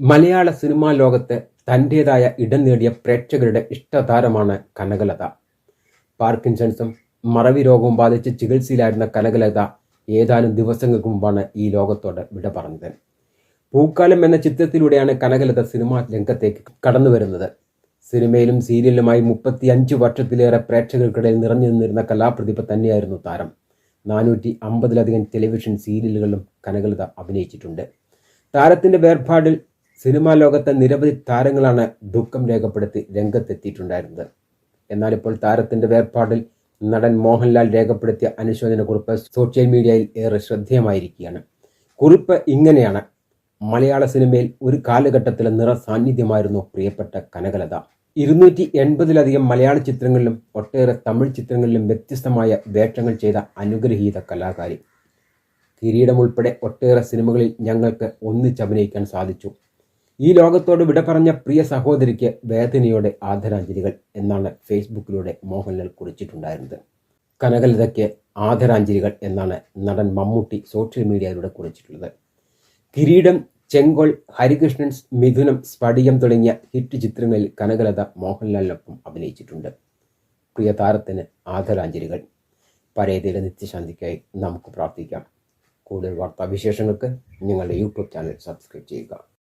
മലയാള cinema ലോകത്ത് തന്റേതായ ഇടം നേടിയ പ്രേക്ഷകരുടെ ഇഷ്ടതാരമാണ് കനകലത. പാർക്കിൻസൺസും മറവി രോഗവും ബാധിച്ച് ചികിത്സയിലായിരുന്ന കനകലത ഏതാനും ദിവസങ്ങൾക്ക് മുമ്പാണ് ഈ ലോകത്തോട് വിട പറഞ്ഞത്. പൂക്കാലം എന്ന ചിത്രത്തിലൂടെയാണ് കനകലത സിനിമാ രംഗത്തേക്ക് കടന്നു വരുന്നത്. സിനിമയിലും സീരിയലുമായി മുപ്പത്തി അഞ്ച് വർഷത്തിലേറെ പ്രേക്ഷകർക്കിടയിൽ നിറഞ്ഞു നിന്നിരുന്ന കലാപ്രതിഭ തന്നെയായിരുന്നു താരം. നാനൂറ്റി അമ്പതിലധികം ടെലിവിഷൻ സീരിയലുകളിലും കനകലത അഭിനയിച്ചിട്ടുണ്ട്. താരത്തിന്റെ വേർപാടിൽ സിനിമാ ലോകത്തെ നിരവധി താരങ്ങളാണ് ദുഃഖം രേഖപ്പെടുത്തി രംഗത്തെത്തിയിട്ടുണ്ടായിരുന്നത്. എന്നാൽ ഇപ്പോൾ താരത്തിന്റെ വേർപാടിൽ നടൻ മോഹൻലാൽ രേഖപ്പെടുത്തിയ അനുശോചന കുറിപ്പ് സോഷ്യൽ മീഡിയയിൽ ഏറെ ശ്രദ്ധേയമായിരിക്കുകയാണ്. കുറിപ്പ് ഇങ്ങനെയാണ്. മലയാള സിനിമയിൽ ഒരു കാലഘട്ടത്തിലെ നിറ സാന്നിധ്യമായിരുന്നു പ്രിയപ്പെട്ട കനകലത. ഇരുന്നൂറ്റി എൺപതിലധികം മലയാള ചിത്രങ്ങളിലും ഒട്ടേറെ തമിഴ് ചിത്രങ്ങളിലും വ്യത്യസ്തമായ വേഷങ്ങൾ ചെയ്ത അനുഗ്രഹീത കലാകാരി. കിരീടം ഉൾപ്പെടെ ഒട്ടേറെ സിനിമകളിൽ ഞങ്ങൾക്ക് ഒന്നിച്ചഭിനയിക്കാൻ സാധിച്ചു. ഈ ലോകത്തോട് വിട പറഞ്ഞ പ്രിയ സഹോദരിക്ക് വേദനയോടെ ആദരാഞ്ജലികൾ എന്നാണ് ഫേസ്ബുക്കിലൂടെ മോഹൻലാൽ കുറിച്ചിട്ടുണ്ടായിരുന്നത്. കനകലതയ്ക്ക് ആദരാഞ്ജലികൾ എന്നാണ് നടൻ മമ്മൂട്ടി സോഷ്യൽ മീഡിയയിലൂടെ കുറിച്ചിട്ടുള്ളത്. കിരീടം ചെങ്കോൾ ഹരികൃഷ്ണൻ മിഥുനം സ്പടികം തുടങ്ങിയ ഹിറ്റ് ചിത്രങ്ങളിൽ കനകലത മോഹൻലാലിനൊപ്പം അഭിനയിച്ചിട്ടുണ്ട്. പ്രിയ താരത്തിന് ആദരാഞ്ജലികൾ. പരേതയിലെ നിത്യശാന്തിക്കായി നമുക്ക് പ്രാർത്ഥിക്കാം. കൂടുതൽ വാർത്താവിശേഷങ്ങൾക്ക് നിങ്ങളുടെ യൂട്യൂബ് ചാനൽ സബ്സ്ക്രൈബ് ചെയ്യുക.